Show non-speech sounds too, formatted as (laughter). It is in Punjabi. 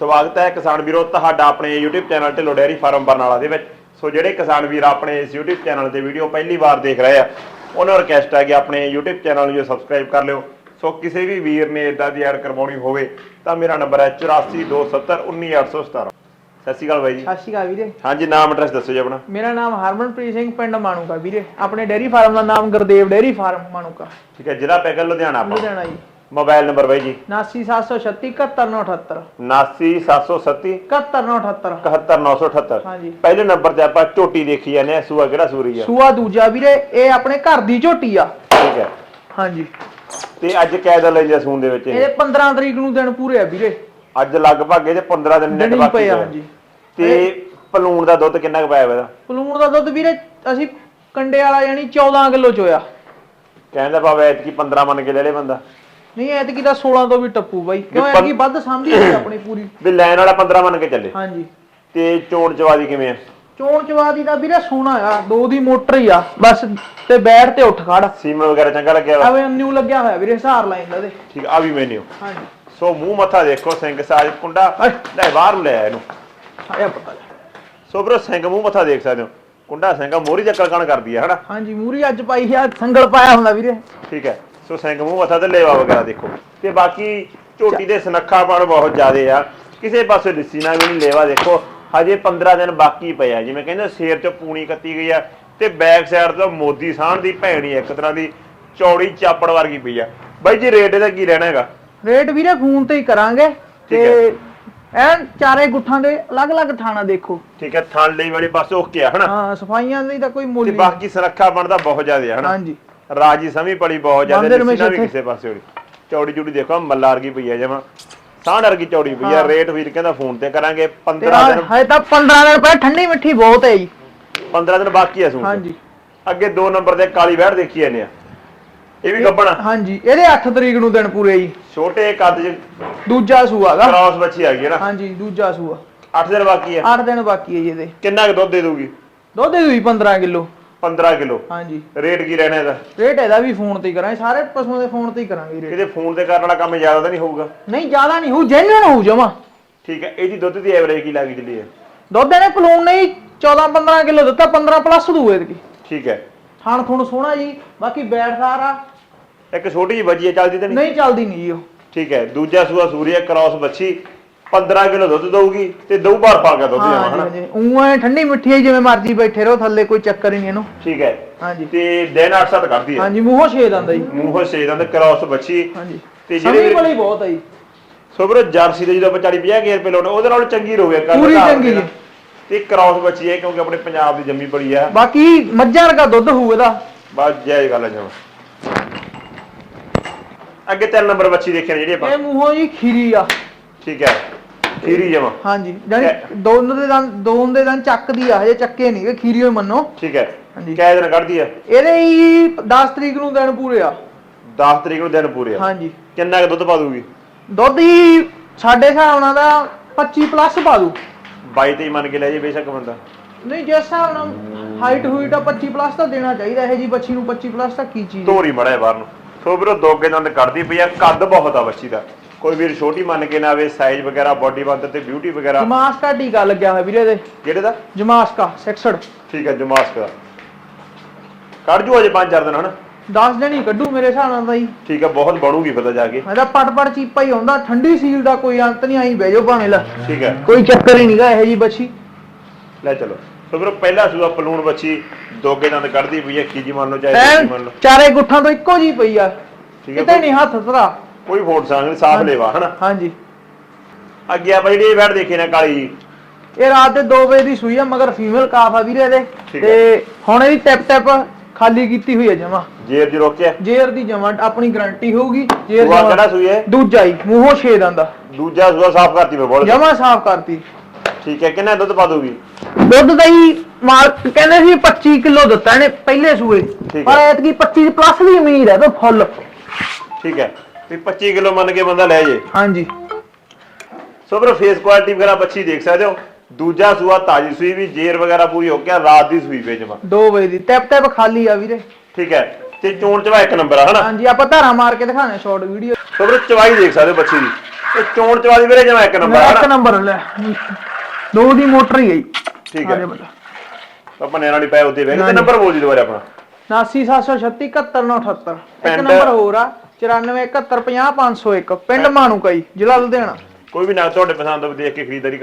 ਸਵਾਗਤ ਹੈ ਕਿਸਾਨ ਵੀਰੋ ਤੁਹਾਡਾ ਆਪਣੇ YouTube channel Dhillon dairy farm Barnala ਦੇ ਵਿੱਚ। ਸੋ ਜਿਹੜੇ ਕਿਸਾਨ ਵੀਰ ਆਪਣੇ ਇਸ YouTube ਚੈਨਲ ਤੇ ਵੀਡੀਓ ਪਹਿਲੀ ਵਾਰ ਦੇਖ ਰਹੇ ਆ ਉਹਨਾਂ ਨੂੰ ਰਿਕਵੈਸਟ ਹੈ ਕਿ ਆਪਣੇ YouTube ਚੈਨਲ ਨੂੰ ਜੋ ਸਬਸਕ੍ਰਾਈਬ ਕਰ ਲਿਓ। ਸੋ ਕਿਸੇ ਵੀ ਵੀਰ ਨੇ ਇਦਾਂ ਦੀ ਐਡ ਕਰਵਾਉਣੀ ਹੋਵੇ ਤਾਂ ਮੇਰਾ ਨੰਬਰ ਹੈ 8427191817 ਸਤਿ ਸ਼੍ਰੀ ਅਕਾਲ ਬਾਈ ਜੀ। ਸਤਿ ਸ਼੍ਰੀ ਅਕਾਲ ਵੀਰੇ। ਹਾਂਜੀ ਨਾਮ ਐਡਰੈਸ ਦੱਸੋ ਜੀ ਆਪਣਾ। ਮੇਰਾ ਨਾਮ ਹਰਮਨਪ੍ਰੀਤ ਸਿੰਘ ਪਿੰਡ ਮਾਣੂਕਾ ਵੀਰੇ। ਆਪਣੇ ਡੇਅਰੀ ਫਾਰਮ ਦਾ ਨਾਮ ਗੁਰਦੇਵ ਡੇਅਰੀ ਫਾਰਮ ਮਾਣੂਕਾ। ਠੀਕ ਹੈ ਜ਼ਿਲ੍ਹਾ ਪੈਗਲ ਲੁਧਿਆਣਾ ਆਪਣਾ ਲੁਧਿਆਣਾ ਜੀ। ਮੋਬਾਈਲ ਨੰਬਰ ਬਾਈ ਜੀ। 79736 71978 79737 71978 71978 ਹਾਂਜੀ। ਪਹਿਲੇ ਨੰਬਰ ਤੇ ਆਪਾਂ ਝੋਟੀ ਦੇਖੀ ਜਾਂਦੇ ਆ ਸੂਆ ਕਿਹੜਾ ਸੂਰੀ ਆ? ਸੂਆ ਦੂਜਾ ਵੀਰੇ ਇਹ ਆਪਣੇ ਘਰ ਦੀ ਝੋਟੀ ਆ। ਠੀਕ ਹੈ। ਹਾਂਜੀ। ਤੇ ਅੱਜ ਕੈਦ ਲੈਂਦੇ ਆ ਸੂਨ ਦੇ ਵਿੱਚ ਇਹ? ਇਹਦੇ 15 ਤਰੀਕ ਨੂੰ ਦਿਨ ਪੂਰੇ ਆ ਵੀਰੇ। ਅੱਜ ਲਗਭਗ ਇਹਦੇ 15 ਦਿਨ ਹੀ ਬਾਕੀ ਆ। ਹਾਂਜੀ। ਤੇ ਪਲੂਣ ਦਾ ਦੁੱਧ ਕਿੰਨਾ ਕੁ ਪਾਇਆ ਇਹਦਾ? ਪਲੂਣ ਦਾ ਦੁੱਧ ਵੀਰੇ ਅਸੀਂ ਕੰਡੇ ਵਾਲਾ ਯਾਨੀ 14 ਕਿਲੋ ਚੋਇਆ। ਕਹਿੰਦਾ ਬਾਬਾ ਐਤਕੀ 15 ਮੰਨ ਕੇ ਲੈ ਲੈ ਬੰਦਾ। ਨਹੀਂ ਐਤਕੀ ਤਾਂ 16 ਤੋਂ ਵੀ ਟੱਪੂ ਬਾਈ। ਕਿਉਂ ਪੰ- ਐਤਕੀ ਵੱਧ ਸਾਂਭੀ ਸੀ ਆਪਣੀ ਪੂਰੀ। (coughs) ਵੀ ਲੈਣ ਵਾਲਾ 15 ਮੰਨ ਕੇ ਚੱਲੇ। ਹਾਂਜੀ। ਤੇ ਚੋਣ ਚਵਾਦੀ ਕਿਵੇਂ ਆ? ਚੋਣ ਚਵਾਦੀ ਦਾ ਵੀਰੇ ਸੋਹਣਾ ਆ ਦੋ ਦੀ ਮੋਟਰ ਹੀ ਆ ਬਸ ਤੇ ਬੈਠ ਤੇ ਉੱਠ ਖੜ। ਸੀਮਨ ਵਗੈਰਾ ਚੰਗਾ ਲੱਗਿਆ ਵਾ? ਐਵੇਂ ਨਿਊ ਲੱਗਿਆ ਹੋਇਆ ਵੀਰੇ ਹਿਸਾਰ ਲਾਈਨ ਦਾ ਦੇ ਠੀਕ ਆ ਵੀ ਮੈਨੂ। ਹਾਂਜੀ। ਸੋ ਮੂੰਹ ਮੱਥਾ ਦੇਖੋ ਸਿੰਘ ਸਾਜ ਕੁੰਡਾ। ਲੈ ਬਾਹਰ ਨੂੰ ਲੈ ਆਇਆ ਇਹਨੂੰ। ਆਇਆ ਪਤਾ ਲੱਗਾ। ਸੋ ਬਰੋ ਸਿੰਘ ਮੂੰਹ ਮੱਥਾ ਦੇਖ ਸਕਦੇ ਹੋ। ਕੁੰਡਾ ਸਿੰਘ ਮੋਰੀ ਚੱਕਰ ਕਣ ਕਰਦੀ ਆ ਹਨਾ? ਹਾਂਜੀ ਮੂਰੀ ਅੱਜ ਪਾਈ ਆ ਸੰਗਲ ਪਾਇਆ ਹੁੰਦਾ ਵੀਰੇ। ਠੀਕ ਹੈ। ਸੋ ਸਿੰਘ ਮੂੰਹ ਮੱਥਾ ਤੇ ਲੇਵਾ ਵਗੈਰਾ ਦੇਖੋ। ਤੇ ਬਾਕੀ ਝੋਟੀ ਦੇ ਸਨੱਖਾਪਣ ਬਹੁਤ ਜ਼ਿਆਦੇ ਆ। ਕਿਸੇ ਪਾਸੇ ਲਿੱਸੀ ਨਾ ਵੀ ਨਹੀਂ ਲੇਵਾ ਦੇਖੋ। ਹਜੇ 15 ਦਿਨ ਬਾਕੀ ਪਏ ਆ। ਜਿਵੇਂ ਕਹਿੰਦੇ ਸ਼ੇਰ ਚ ਪੂਣੀ ਕੱਤੀ ਗਈ ਆ ਤੇ ਬੈਕ ਸਾਈਡ ਤੋਂ ਮੋਦੀ ਸਾਹਣ ਦੀ ਭੈਣੀ ਇੱਕ ਤਰ੍ਹਾਂ ਦੀ ਚੌੜੀ ਚਾਪੜ ਵਰਗੀ ਪਈ ਆ। ਬਾਈ ਜੀ ਰੇਟ ਇਹਦਾ ਕੀ ਰਹਿਣਾ ਹੈਗਾ? ਰੇਟ ਵੀਰੇ ਫੋਨ ਤੇ ਹੀ ਕਰਾਂਗੇ। ਤੇ ਐਨ ਚਾਰੇ ਗੁੱਠਾਂ ਦੇ ਅਲੱਗ-ਅਲੱਗ ਥਾਣਾ ਦੇਖੋ। ਠੀਕ ਹੈ ਥਣ ਲਈ ਵਾਲੇ ਪਾਸੇ ਓਕੇ ਆ ਹਨਾ? ਹਾਂ ਸਫਾਈਆਂ ਲਈ ਤਾਂ ਕੋਈ ਮੁੱਲ ਤੇ ਨਹੀਂ ਬਾਕੀ ਸੁਰੱਖਾ ਬਣਦਾ ਬਹੁਤ ਜ਼ਿਆਦਾ ਹਨਾ? ਹਾਂਜੀ। ਰਾਜੀ ਸਮੀ ਪੜੀ ਬਹੁਤ ਜ਼ਿਆਦਾ ਮੰਦਿਰ ਲਿੱਸੀ ਨਾ ਵੀ ਕਿਸੇ ਪਾਸੇ ਹੋਣੀ ਚੌੜੀ ਚੂੜੀ ਦੇਖੋ ਮੱਲਾ ਵਰਗੀ ਪਈ ਆ ਜਮਾ। ਸਾਂਢ ਵਰਗੀ ਚੌੜੀ ਪਈ ਆ ਹਾਂ। ਰੇਟ ਵੀਰ ਕਹਿੰਦਾ ਫੋਨ ਤੇ ਕਰਾਂਗੇ ਤੇ 15 ਆਹ ਦਿਨ ਹਜੇ ਤਾਂ 15 ਦਿਨ ਪਏ ਠੰਡੀ ਮਿੱਠੀ ਬਹੁਤ ਹੈ ਜੀ। 15 ਦਿਨ ਬਾਕੀ ਆ ਸੂਣ ਹਾਂਜੀ। ਅੱਗੇ 2 ਨੰਬਰ ਤੇ ਕਾਲੀ ਵਹਿੜ ਦੇਖੀ ਜਾਂਦੇ ਆ। ਇਹ ਵੀ ਗੱਬਣਾ। ਹਾਂਜੀ ਇਹਦੇ 8 ਤਰੀਕ ਨੂੰ ਦਿਨ ਪੂਰੇ ਜੀ। ਛੋਟੇ ਕੱਦ ਚ ਦੂਜਾ ਸੂਆਗਾ ਕ੍ਰਾਸ ਬੱਚੀ ਆ ਗਈ ਹੈ ਨਾ। ਹਾਂਜੀ ਦੂਜਾ ਸੂਆ। 8 ਦਿਨ ਬਾਕੀ ਆ। 8 ਦਿਨ ਬਾਕੀ ਹੈ ਜੀ ਇਹਦੇ। ਕਿੰਨਾ ਕੁ ਦੁੱਧ ਦੇ ਦੂਗੀ ਦੁੱਧ ਦੇ ਦੂਈ 15 ਕਿਲੋ। 15 ਕਿਲੋ। ਹਾਂਜੀ। ਰੇਟ ਕੀ ਰਹਿਣਾ ਇਹਦਾ? ਰੇਟ ਇਹਦਾ ਵੀ ਫੋਨ ਤੇ ਹੀ ਕਰਾਂਗੇ ਸਾਰੇ ਪਸ਼ੂਆਂ ਦੇ ਫੋਨ ਤੇ ਹੀ ਕਰਾਂਗੇ ਰੇਟ। ਕਿਤੇ ਫੋਨ ਤੇ ਕਰਨ ਵਾਲਾ ਕੰਮ ਜ਼ਿਆਦਾ ਤਾਂ ਨਹੀਂ ਹੋਊਗਾ? ਨਹੀਂ ਜ਼ਿਆਦਾ ਨਹੀਂ ਹੋਊ ਜੈਨੂਨ ਹੋਊ ਜਮਾ। ਠੀਕ ਹੈ ਇਹਦੀ ਦੁੱਧ ਦੀ ਐਵਰੇਜ ਕੀ ਲੱਗ ਜਲੀ ਹੈ? ਦੁੱਧ ਇਹਨੇ ਪਲੂਣ ਨਹੀਂ 14 15 ਕਿਲੋ ਦਿੱਤਾ 15 ਪਲੱਸ ਦੂ ਇਹਦੇ। ਠੀਕ ਹੈ। ਥਾਣ ਥੁਣ ਸੋਹਣਾ ਜੀ ਬਾਕੀ ਬੈਠ ਸਾਰਾ। ਇੱਕ ਛੋਟੀ ਜਿਹੀ ਬੱਜੀ ਹੈ ਚੱਲਦੀ ਤਾਂ ਨਹੀਂ? ਨਹੀਂ ਚੱਲਦੀ ਨਹੀਂ ਜੀ ਉਹ। ਠੀਕ ਹੈ ਦੂਜਾ ਸੂਆ ਸੂਰੀਆ ਕ੍ਰਾਸ ਬੱਚੀ 15 ਕਿਲੋ ਦੁੱਧ ਦਊਗੀ ਤੇ ਦਊ ਬਾਰ ਪਾ ਕੇ ਦੁੱਧ ਹਾਂ ਜਾਵਾ ਜੀ ਹਨਾ? ਹਾਂਜੀ। ਉਹ ਐ ਠੰਡੀ ਮਿੱਠੀ ਹੈ ਜਿਵੇਂ ਮਰਜ਼ੀ ਬੈਠੇ ਰਹੋ ਥੱਲੇ ਕੋਈ ਚੱਕਰ ਹੀ ਨਹੀਂ ਇਹਨੂੰ। ਠੀਕ ਹੈ। ਹਾਂਜੀ। ਤੇ ਦਿਨ 8-7 ਕਰਦੀ ਹੈ। ਹਾਂਜੀ ਮੂੰਹੋਂ ਛੇਦ ਆਂਦਾ ਜੀ। ਮੂੰਹੋਂ ਛੇ ਦੰਦ ਕ੍ਰਾਸ ਬੱਚੀ ਹਾਂਜੀ। ਤੇ ਜਿਹੜੇ ਬਹੁਤ ਹੈ ਜੀ। ਸੋ ਵੀਰੋ ਜਰਸੀ ਦੇ ਜਦੋਂ ਆਪਾਂ 40 50 ਰੁਪਏ ਲਾਉਣੇ ਉਹਦੇ ਨਾਲ ਚੰਗੀ ਰੋਵੇ ਕਰ ਪੂਰੀ ਚੰਗੀ ਜੀ। ਤੇ ਕ੍ਰਾਸ ਬੱਚੀ ਹੈ ਕਿਉਂਕਿ ਆਪਣੇ ਪੰਜਾਬ ਦੀ ਜੰਮੀ ਬੜੀ ਆ। ਬਾਕੀ ਮੱਝਾਂ ਵਰਗਾ ਦੁੱਧ ਹੋਊ ਇਹਦਾ। ਬਸ ਜੈ ਗੱਲ ਹੈ ਜਮਾ ਅੱਗੇ ਤਿੰਨ ਨੰਬਰ ਬੱਚੀ ਦੇਖੀ ਜਿਹੜੀ ਆਪਾਂ ਇਹ ਮੂੰਹੋਂ ਜੀ ਖੀਰੀ ਆ। ਠੀਕ ਹੈ। ਖੀਰੀ ਜਮਾ। ਹਾਂਜੀ ਜਾਨੀ ਦੋਨ ਦੇ ਦੰਦ ਦੋਨ ਦੇ ਦੰਦ ਚੱਕਦੀ ਆ ਹਜੇ ਚੱਕੇ ਨਹੀਂ ਖੀਰੀ ਹੋਈ ਮੰਨੋ। ਠੀਕ ਹੈ। ਹਾਂਜੀ। ਕਿਹ ਦਿਨ ਕੱਢਦੀ ਆ। ਇਹਦੇ ਹੀ 10 ਤਰੀਕ ਨੂੰ ਦਿਨ ਪੂਰੇ ਆ। 10 ਤਰੀਕ ਨੂੰ ਦਿਨ ਪੂਰੇ ਆ। ਹਾਂਜੀ। ਕਿੰਨਾ ਕੁ ਦੁੱਧ ਪਾ ਦੂਗੀ? ਦੁੱਧ ਹੀ ਸਾਡੇ ਹਿਸਾਬ ਨਾਲ ਦਾ 25 ਪਲੱਸ ਪਾ ਦੂ। 22 ਤੇ ਹੀ ਮੰਨ ਕੇ ਲੈ ਜੇ ਬੇਸ਼ੱਕ ਬੰਦਾ। ਨਹੀਂ ਜਿਸ ਹਿਸਾਬ ਨਾਲ ਹਾਈਟ ਹੋਈ ਤਾਂ 25 ਪਲੱਸ ਤਾਂ ਦੇਣਾ ਚਾਹੀਦਾ ਇਹ ਜੀ ਬੱਚੀ ਨੂੰ 25 ਪਲੱਸ ਤਾਂ ਕੀ ਚੀਜ਼? ਧੋਰੀ ਮੜਾ ਬਾਹਰ ਨੂੰ। ਸੋ ਵੀਰੋ ਦੋਗੇ ਦੰਦ ਕੱਢਦੀ ਪਈ ਆ ਕੱਦ ਬਹੁਤ ਆ ਬੱਚੀ ਦਾ। ਕੋਈ ਵੀਰ ਛੋਟੀ ਮੰਨ ਕੇ ਨਾ ਆਵੇ ਸਾਈਜ਼ ਵਗੈਰਾ ਬਾਡੀ ਬੰਦ ਤੇ ਬਿਊਟੀ ਵਗੈਰਾ। ਜਮਾਸਕਾ ਟੀਕਾ ਲੱਗਿਆ ਹੋਇਆ ਵੀਰੇ ਦੇ। ਕਿਹੜੇ ਦਾ? ਜਮਾਸਕਾ 66 ਠੀਕ ਹੈ ਜਮਾਸਕ। ਦਾ ਕੱਢ ਜੂ ਅਜੇ 5-4 ਦਿਨ ਹਨ? 10 ਦਿਨ ਹੀ ਕੱਢੂ ਮੇਰੇ ਹਿਸਾਬ ਨਾਲ ਤਾਂ ਜੀ। ਠੀਕ ਹੈ ਬਹੁਤ ਬਣੂਗੀ ਫਿਰ ਤਾਂ ਜਾ ਕੇ। ਇਹਦਾ ਪਟ ਪਟ ਚੀਪਾ ਹੀ ਹੁੰਦਾ ਠੰਡੀ ਸੀਲ ਦਾ ਕੋਈ ਅੰਤ ਨਹੀਂ ਆਈ ਬਹਿ ਜਾਓ ਭਾਵੇਂ ਲੈ। ਠੀਕ ਹੈ। ਕੋਈ ਚੱਕਰ ਹੀ ਨਹੀਂਗਾ ਇਹ ਜੀ ਬੱਚੀ। ਲੈ ਚਲੋ। ਸੋ ਵੀਰੋ ਪਹਿਲਾ ਸੂਆ ਪਲੂਣ ਬੱਚੀ ਦੋਗੇ ਦੰਦ ਕੱਢਦੀ ਪਈ ਆ ਖੀਜੀ ਮੰਨ ਲਓ ਚਾਹੇ ਮੰਨ ਲਓ। ਚਾਰੇ ਗੁੱਠਾਂ ਤੋਂ ਇੱਕੋ ਜੀ ਪਈ ਆ। ਠੀਕ ਹੈ ਕਿਤੇ ਨਹੀਂ ਹੱਥ ਤਰਾ। ਕੋਈ ਫੋਟ ਸੰਗ ਨਹੀਂ ਸਾਫ਼ ਲੇਵਾ ਹਨਾ? ਹਾਂਜੀ। ਅੱਗੇ ਆਪਾਂ ਜਿਹੜੀ ਇਹ ਬੈਠ ਦੇਖੀ ਨਾ ਕਾਲੀ ਜੀ। ਇਹ ਰਾਤ ਦੇ 2 ਵਜੇ ਦੀ ਸੂਈ ਆ ਮਗਰ ਫੀਮੇਲ ਕਾਫ ਆ ਵੀਰੇ ਇਹਦੇ। ਠੀਕ ਤੇ ਹੁਣ ਇਹਦੀ ਟੈਪ ਟੈਪ ਖਾਲੀ ਕੀਤੀ ਹੋਈ ਹੈ ਜਮਾ। ਜੇਰ ਜੀ ਰੋਕਿਆ? ਜੇਰ ਦੀ ਜਮਾ ਆਪਣੀ ਗਾਰੰਟੀ ਹੋਊਗੀ ਜੇਰ ਜਮਾਂ- ਕਿਹੜਾ ਸੂਈ ਹੈ? ਦੂਜਾ ਹੀ ਮੂੰਹੋਂ ਛੇਦ ਆਂਦਾ ਦੂਜਾ ਸੂਆ ਸਾਫ਼ ਕਰਤੀ ਮੈਂ ਬੋਲ। ਜਮਾ ਸਾਫ਼ ਕਰਤੀ। ਠੀਕ ਹੈ ਕਿੰਨਾ ਦੁੱਧ ਪਾ ਦੂਗੀ ਦੁੱਧ ਦਾ ਹੀ ਮਾਲਕ ਕਹਿੰਦੇ ਸੀ 25 ਕਿਲੋ ਦਿੱਤਾ ਇਹਨੇ ਪਹਿਲੇ ਸੂਏ। ਪਰ। ਐਤਕੀ 25 ਪਲੱਸ ਦੀ ਉਮੀਦ ਹੈ ਤਾਂ ਫੁੱਲ। ਠੀਕ ਹੈ। ਵੀ 25 ਕਿਲੋ ਮੰਨ ਕੇ ਬੰਦਾ ਲੈ ਜੇ। ਹਾਂਜੀ। ਸੋ ਵੀਰੋ ਫੇਸ ਕੁਆਲਿਟੀ ਵਗੈਰਾ ਬੱਚੀ ਦੇਖ ਸਕਦੇ ਹੋ। ਦੂਜਾ ਸੂਆ ਤਾਜੀ ਸੂਈ ਵੀ ਜੇਰ ਵਗੈਰਾ ਪੂਰੀ ਹੋ ਗਿਆ ਰਾਤ ਦੀ ਸੂਈ ਭੇਜਵਾ 2 ਵਜੇ ਦੀ ਟੈਪ ਟੈਪ ਖਾਲੀ ਆ ਵੀਰੇ। ਠੀਕ ਹੈ। ਤੇ ਚੋਣ ਚਵਾ ਇੱਕ ਨੰਬਰ ਆ ਹਨਾ? ਹਾਂਜੀ ਆਪਾਂ ਧਾਰਾ ਮਾਰ ਕੇ ਦਿਖਾਣਾ ਸ਼ਾਰਟ ਵੀਡੀਓ ਸੋ ਵੀਰੋ ਚਵਾਈ ਦੇਖ ਸਕਦੇ ਹੋ ਬੱਚੀ ਦੀ। ਇਹ ਚੋਣ ਚਵਾ ਦੀ ਵੀਰੇ ਜਮਾ ਇੱਕ ਨੰਬਰ ਆ ਇੱਕ ਨੰਬਰ ਲੈ। ਦੋ ਦੀ ਮੋਟਰ ਹੀ ਗਈ ਠੀਕ ਹੈ। ਆਪਾਂ ਨੇ ਨਾਲ ਹੀ ਪਏ ਵੇਖ ਤੇ ਨੰਬਰ ਬੋਲ ਜੀ ਦੁਬਾਰਾ ਆਪਣਾ। 89736171978 ਇੱਕ ਨੰਬਰ ਹੋਰ ਆ। 94 71 50 501 ਪਿੰਡ ਮਾਣੂਕਾਈ, ਜ਼ਿਲ੍ਹਾ ਲੁਧਿਆਣਾ। ਕੋਈ ਵੀ ਨਗ ਤੁਹਾਡੇ ਪਸੰਦ ਦਾ ਦੇਖ ਕੇ ਖਰੀਦਦਾਰੀ